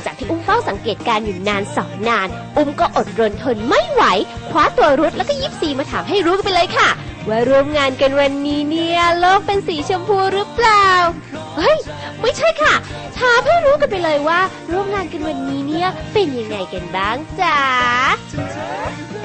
งจากที่อุ้มเฝ้าสังเกตการณ์อยู่นานสองนาน อุ้มก็อดรนทนไม่ไหว คว้าตัวรุดแล้วก็ยิบซีมาถามให้รู้กันไปเลยค่ะ ว่าร่วมงานกันวันนี้เนี่ย โลกเป็นสีชมพูหรือเปล่า เฮ้ย ไม่ใช่ค่ะถามให้รู้กันไปเลยว่า ร่วมงานกันวันนี้เนี่ย เป็นยังไงกันบ้างจ๊ะ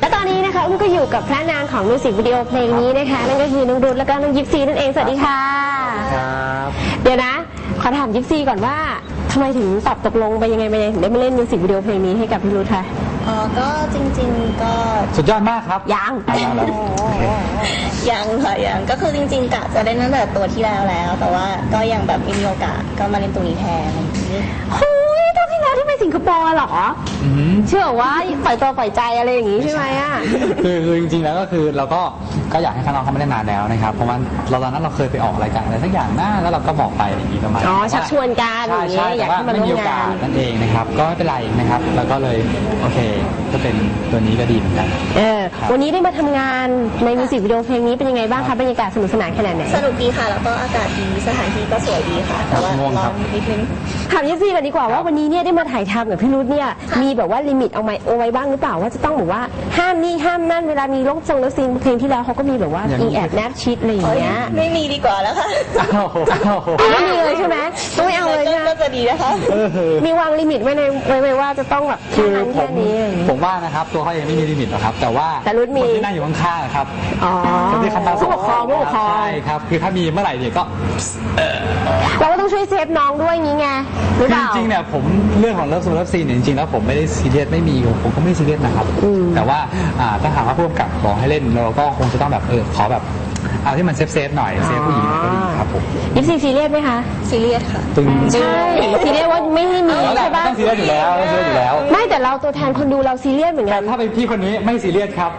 และตอนนี้นะคะอุ้มก็อยู่กับพระนางของมิวสิกวิดีโอเพลงนี้นะคะนั่นก็คือน้องรุดแล้วก็น้องยิปซีนั่นเองสวัสดีค่ะ ครับ เดี๋ยวนะ ขอถามยิปซีก่อนว่าทำไมถึงตอบตกลงไปยังไงไปยังไงถึงได้มาเล่นมิวสิกวิดีโอเพลงนี้ให้กับพี่รุดคะอ๋อก็จริงๆก็สุดยอดมากครับ ยังเอาแล้วโอเคยังค่ะยังก็คือจริงๆกะจะเล่นตั้งแต่ตัวที่แล้วแล้ว แต่ว่าก็ยังแบบไม่มีโอกาสก็มาเล่นตัวนี้แทนเฮ้ยตอนที่แล้วที่ไปสิงคโปร์เหรอ อือหือเชื่อว่าปล่อยตัวปล่อยใจอะไรอย่างงี้ใช่ไหมอะ คือคือจริงๆแล้วก็คือเราก็ก็อยากให้ข้างนอกเขาไม่ได้นานแล้วนะครับ เพราะว่าเราตอนนั้นเราเคยไปออกรายการอะไรสักอย่างหน้าแล้วเราก็บอกไปอย่างนี้ประมาณอ๋อแต่าชักชวนกันใช่อย่างเงี้ยใช่อยากแต่ว่าให้มาไม่มีร่วโอมงานกาสนั่นเองนะครับ ก็ไม่เป็นไรนะครับ แล้วก็เลยโอเค ก็เป็นตัวนี้ก็ดีเหมือนกัน เออครับวันนี้ได้มาทำงานในมิวสิกวิดีโอเพลงนี้เป็นยังไงบ้างคะบรรยากาศสนุกสนานขนาดไหนสนุกดีค่ะ แล้วก็อากาศดีสถานที่ก็สวยดีค่ะแต่ว่าง่วงร้ครัอบนนิดนึงถามยิปซีกันดีกว่าว่าวันนี้เนี่ยได้มาถ่ายทำกับพี่นุชเนี่ยมีแบบว่าลิมิตเอาไว้เอาไว้บ้างหรือเปล่าว่าจะต้องแบบว่าห้ามนี่ห้ามนั่นเวลามีลงทรงแล้วซีนเพลงที่แล้วเขาก็มีแบบว่าอย่างนี้อีแอบแนบชิดอะไรอย่างเงี้ยไม่มีดีกว่าแล้วค่ะอ้าวอ้าวไม่มีเลยใช่ไหมไม่เอาเลยก็นะก็จะดีนะคะ เออมีวางลิมิตไว้ในไว้ไว้ว่าจะต้องแบบแค่คือนั้นผแค่มนี้อะไรอย่างเงี้ยผมว่านะครับ ตัวเขาเองไม่มีลิมิตหรอกครับ แต่ว่าแต่รุ่นมี คนที่นั่งอยู่ข้างๆครับอ๋อคนที่คันตาสผู้ปกครองผู้ปกครองใช่ครับ คือถ้ามีเมื่อไหร่เนี่ยก็เราก็ต้องช่วยเซฟน้องด้วยงี้ไงหรือเปคือล่า จริงๆเนี่ยผมเรื่องของเลิฟซูเลิฟซีนเนี่ยจริงๆแล้วผมไม่ได้ซีเรียสไม่มีผมก็ไม่ซีเรียสนะครับอืมแต่ว่าอ่าถ้าหากว่าผู้กำกับบอกให้เล่นเราก็คงจะต้องแบบเออขอแบบเอาที่มันเซฟเซฟๆหน่อยเซฟผู้หญิงหน่อยก็ดีครับผมยิปซีซีเรียสไหมคะ ซีเรียสค่ะตึงใช่ซีเรียสว่าไม่ให้มีแล้วแหละใช่ปะต้องซีเรียสอยู่แล้วต้องซีเรียสอยู่แล้ว ไม่แต่เราตัวแทนคนดูเราซีเรียสเหมือนแต่กันถ้าเป็นพี่คนนี้ไม่ซีเรียสครับ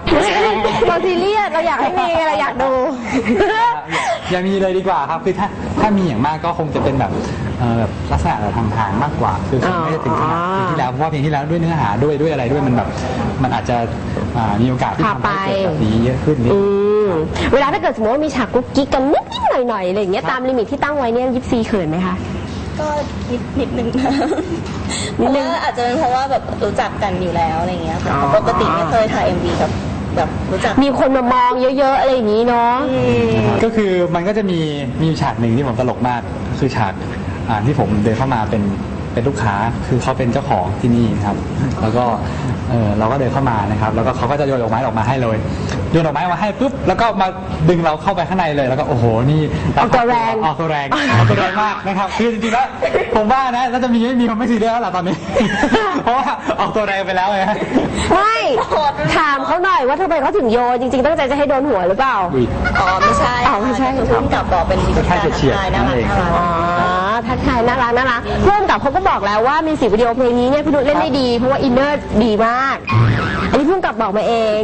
เราซีเรียสเราอยากให้มีเราอยากดู อย่ามีเลยดีกว่าครับคือถ้าถ้ามีอย่างมากก็คงจะเป็นแบบเอ่อแบบลักษณะแบบทางๆมากกว่า คือคงไม่ได้ถึงขนาดเพลงที่แล้วเพราะว่าเพลงที่แล้วด้วยเนื้อหาด้วยด้วยอะไรด้วยมันแบบ มันอาจจะอ่ามีโอกาสที่ทำให้เกิดแบบนี้เยอะขึ้นนิด อืมเวลาถ้าเกิดสมมติว่ามีฉากกุ๊กกิ๊กกันนิดๆหน่อยๆอะไรอย่างเงี้ยตามลิมิตที่ตั้งไว้เนี่ยยิปซีเขินไหมคะ ก็นิดนิดนึงนะนิเพดราะนึงว่าอาจจะเป็นเพราะว่าแบบรู้จักกันอยู่แล้วอะไรเงี้ยค่ะอ๋อ ปกติไม่เคยถ่ายเอ็มวีกับ แบบรู้จัก มีคนมามองเยอะๆอะไรอย่างงี้เนาะ ก็คือมันก็จะมีมีฉากหนึ่งที่ผมตลกมากคือฉากอ่าที่ผมเดินเข้ามาเป็น เป็นลูกค้าคือเขาเป็นเจ้าของที่นี่ครับ แล้วก็เออเราก็เดินเข้ามานะครับ แล้วก็เขาก็จะโยนดอกไม้ออกมาให้เลยโยนดอกไม้มาให้ปุ๊บแล้วก็มาดึงเราเข้าไปข้างในเลยแล้วก็โอ้โหนี่ออกตัวแรงออกตัวแรงออกตัวแรงมากนะครับคือจริงๆแล้วผมว่านะน่าจะมีไม่มีคนไม่ซีเรียสแล้วล่ะตอนนี้ เพราะว่าออกตัวแรงไปแล้วไงฮะไม่ถามเขาหน่อยว่าทำไมเขาถึงโยนจริงๆตั้งใจจะให้โดนหัวหรือเปล่าอุ๊ยอ๋อไม่ใช่อ๋อไม่ใช่คือพุ่มกับบอกเป็นวิธีการแค่เฉียดๆถ่ายน่ารักนั่นเอง น่ารักอ๋อทักทายน่ารักน่ารักเพื่อนกับเขาก็บอกแล้วว่ามิวสิกวิดีโอเพลงนี้เนี่ยพี่นุชเล่นได้ดี เพราะว่าอินเนอร์ดีมาก อันนี้เพื่อนกับบอกมาเอง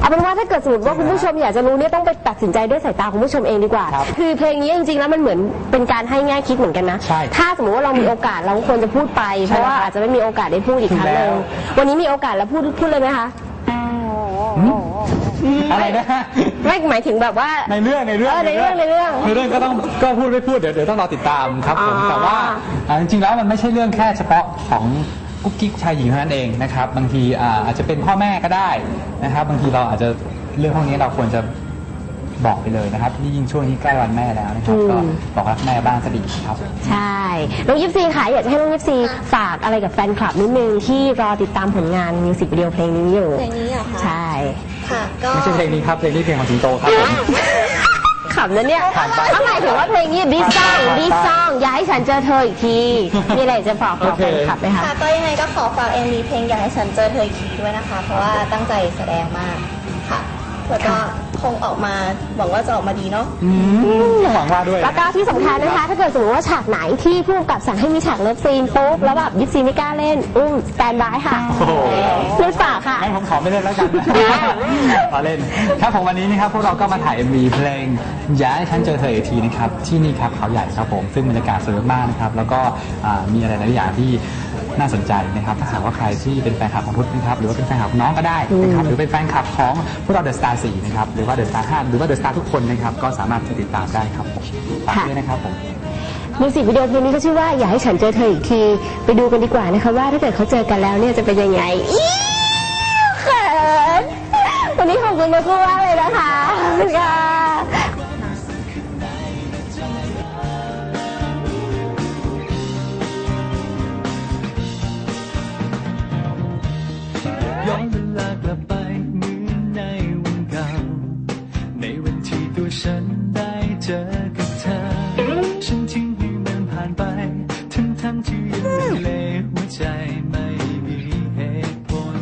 เอาเป็นว่าถ้าเกิดสมมติว่าคุณผู้ชมอยากจะรู้เนี่ยต้องไปตัดสินใจด้วยสายตาคุณผู้ชมเองดีกว่าครับคือเพลงนี้จริงๆแล้วมันเหมือนเป็นการให้แง่คิดเหมือนกันนะ ใช่ถ้าสมมติว่าเรามีโอกาสเราควรจะพูดไป เพราะว่าอาจจะไม่มีโอกาสได้พูดอีกครั้งหนึ่งแล้ววันนี้มีโอกาสแล้วพูดพูดเลยไหมคะ อะไรนะไม่หมายถึงแบบว่า ในเรื่องในเรื่องเออในเรื่องในเรื่องในเรื่องก็ต้องก็พูดไม่พูดเดี๋ยวเดี๋ยวต้องรอติดตามครับผมอ๋อแต่ว่าอ่าจริงๆแล้วมันไม่ใช่เรื่องแค่เฉพาะของกุ๊กกิ๊กชายหญิงเท่านั้นเองนะครับ บางทีอ่าอาจจะเป็นพ่อแม่ก็ได้นะครับ บางทีเราอาจจะเรื่องพวกนี้เราควรจะ บอกไปเลยนะครับนี่ยิ่งช่วงนี้ใกล้วันแม่แล้วนะครับ ก็บอกรักแม่บ้างก็ดีครับ ใช่น้องยิปซีค่ะอยากจะให้น้องยิปซีฝากอะไรกับแฟนคลับนิดนึงที่รอติดตามผลงานมิวสิกวิดีโอเพลงนี้อยู่เพลงนี้เหรอคะใช่ค่ะก็ไม่ใช่เพลงนี้ครับเพลงนี้เพลงของสิงโตครับผมขำนะเนี่ยผ่านไปก็หมายถึงว่าเพลงนี้ดิสซองดิสซองอย่าให้ฉันเจอเธออีกที มีอะไรจะฝากบอกแฟนคลับไหมคะค่ะก็ยังไงก็ขอฝากเอ็มวีเพลงอยากให้ฉันเจอเธออีกทีด้วยนะคะ เพราะว่าตั้งใจแสดงมากค่ะ แล้วก็คงออกมาหวังว่าจะออกมาดีเนาะ อืมหวังว่าด้วยแล้วก็ที่สำคัญนะคะ ถ้าเกิดสมมติว่าฉากไหนที่ผู้กำกับสั่งให้มีฉากเลิฟซีนปุ๊บแล้วแบบยิปซีไม่กล้าเล่น อุ้มสแตนบายค่ะโอ้โหนุชฝากค่ะ งั้นผมขอไม่เล่นแล้วกันมาเล่น ครับผมวันนี้นะครับพวกเราก็มาถ่าย MV เพลงอย่าให้ฉันเจอเธออีกทีนะครับที่นี่ครับเขาใหญ่ครับผมซึ่งบรรยากาศสวยมากๆนะครับแล้วก็อ่ามีอะไรหลายอย่างที่ น่าสนใจนะครับถ้าหากว่าใครที่เป็นแฟนคลับของพุทธนะครับหรือว่าเป็นแฟนคลับน้องก็ได้นะครับหรือเป็นแฟนคลับของพวกเราเดอะสตาร์สี่นะครับหรือว่าเดอะสตาร์ห้าหรือว่าเดอะสตาร์ทุกคนนะครับก็สามารถติดตามได้ครับผมฝากด้วยนะครับผมมิวสิกวิดีโอเพลงนี้ก็ชื่อว่าอยากให้ฉันเจอเธออีกที ไปดูกันดีกว่านะคะว่าถ้าเกิดเขาเจอกันแล้วเนี่ยจะเป็นยังไงอีเขินวันนี้ขอบคุณมากมากเลยนะคะค่ะ จอกับเธอ ฉันทิ้งให้มันผ่านไป ทั้งทั้งที่ยังลังเลหัวใจไม่มีเหตุผล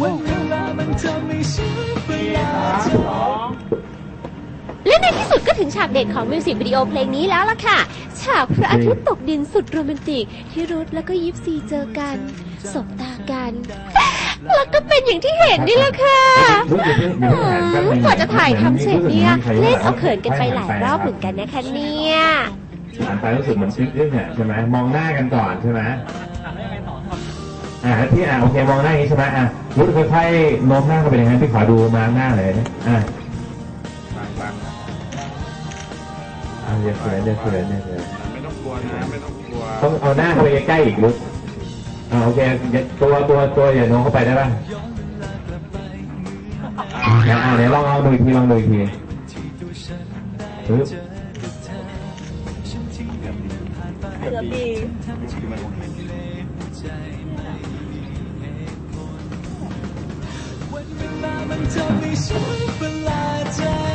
วันเวลามันทำให้ฉันเวลาจและในที่สุดก็ถึงฉากเด็ดของมิวสิกวิดีโอเพลงนี้แล้วล่ะค่ะ ฉากพระอาทิตย์ตกดินสุดโรแมนติกที่รุธแล้วก็ยิปซีเจอกัน สบตากัน แล้วก็เป็นอย่างที่เห็นนี่แหละค่ะอืมกว่าจะถ่ายทำเสร็จเนี่ยเล่นเอาเขินกันไปหลายรอบเหมือนกันนะคะเนี่ยอ่านไปรู้สึกเหมือนชิดเรื่องเนี่ยใช่ไหมมองหน้ากันก่อนใช่ไหมอ่าพี่อ่าโอเคมองหน้าอย่างนี้ใช่ไหมอะรู้ค่อยๆโน้มหน้าเข้าไปอย่างนั้นพี่ขอดูมาหน้าเลยอะอ่าเดี๋ยวเขินเดี๋ยวเขินเดี๋ยวเขินไม่ต้องกลัวนะไม่ต้องกลัวต้องเอาหน้าเข้าไปใกล้ๆอีกรู้ อ่าโอเคตัวตัวตัวอย่าโน้มเข้าไปได้ป่ะอ่าอ่าเดี๋ยวลองเอาดูอีกทีลองดูอีกทีปึ๊บเกือบดีเวลามันทำให้ฉันประหลาใจ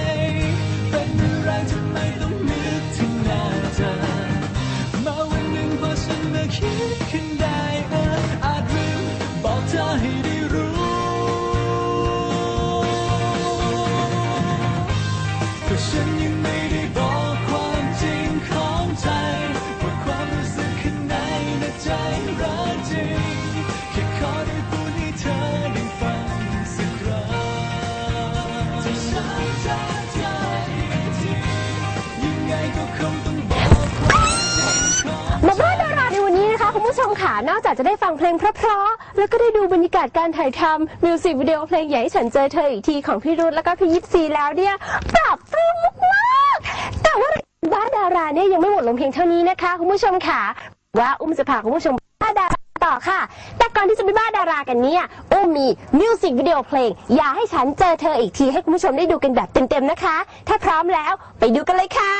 นะคะคุณผู้ชมค่ะนอกจากจะได้ฟังเพลงเพราะๆ แล้วก็ได้ดูบรรยากาศการถ่ายทำมิวสิกวิดีโอเพลงใหญ่ให้ฉันเจอเธออีกทีของพี่รุธแล้วก็พี่ยิปซีแล้วเนี่ยปรับปรื้มมากๆแต่ว่าบ้าดาราเนี่ยยังไม่หมดลงเพียงเท่านี้นะคะคุณผู้ชมค่ะ ว่าอุ้มจะพาคุณผู้ชมบ้าดาราต่อค่ะ แต่ก่อนที่จะไปบ้าดารากันเนี่ยอุ้มมีมิวสิกวิดีโอเพลง อย่าให้ฉันเจอเธออีกทีให้คุณผู้ชมได้ดูกันแบบเต็มๆนะคะ ถ้าพร้อมแล้วไปดูกันเลยค่ะ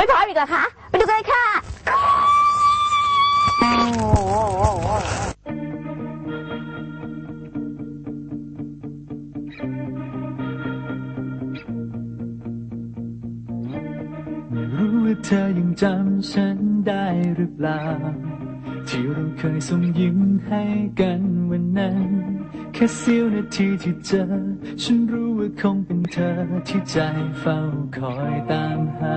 ไม่พร้อมอีกเหรอคะ ไปดูกันเลยค่ะ ไม่รู้ว่าเธอยังจำฉันได้หรือเปล่า ที่เราเคยส่งยิ้มให้กันวันนั้น แค่เสี้ยวนาทีที่เจอ ฉันรู้ คงเป็นเธอที่ใจเฝ้าคอยตามหา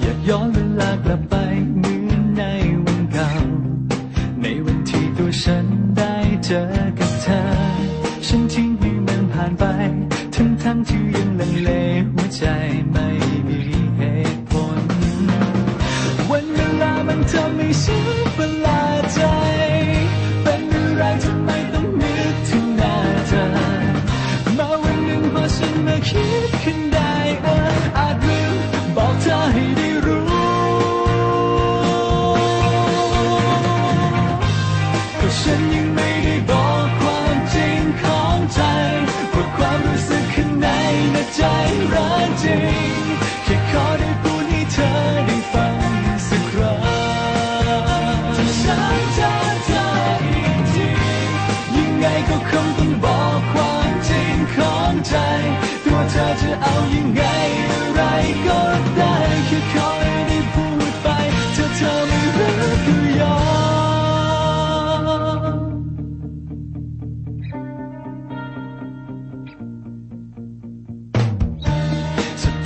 อยากย้อนเวลากลับไป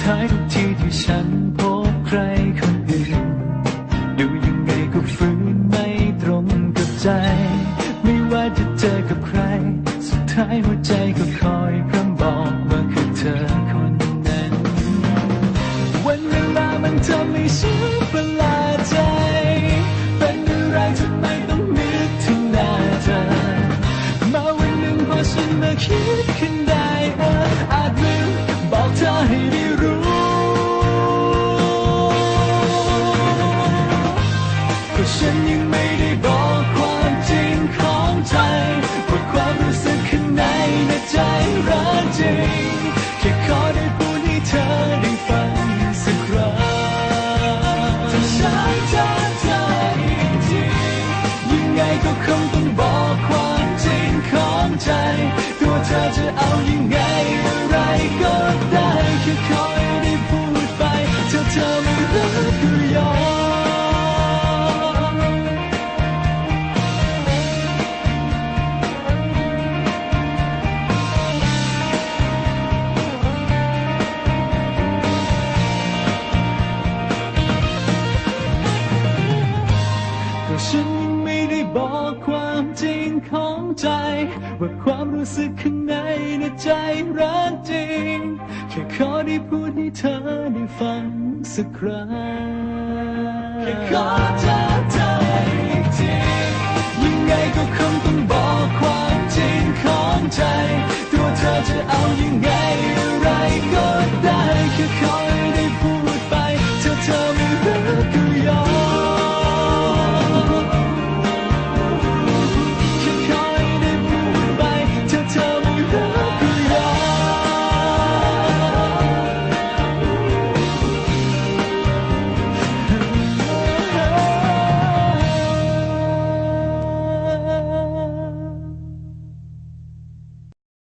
ท้ายทุกทีที่ฉันพบใครคนอื่น ดูยังไงก็ฝืนไม่ตรงกับใจ ไม่ว่าจะเจอกับใคร สุดท้ายหัวใจ ในนใจรักจริง แค่ขอได้พูดให้เธอได้ฟังสักครั้งแค่ขอเธอเธออีกทียังไงก็คงต้องบอกความจริงของใจ ตัวเธอจะเอายังไงอะไรก็ได้แค่ขอ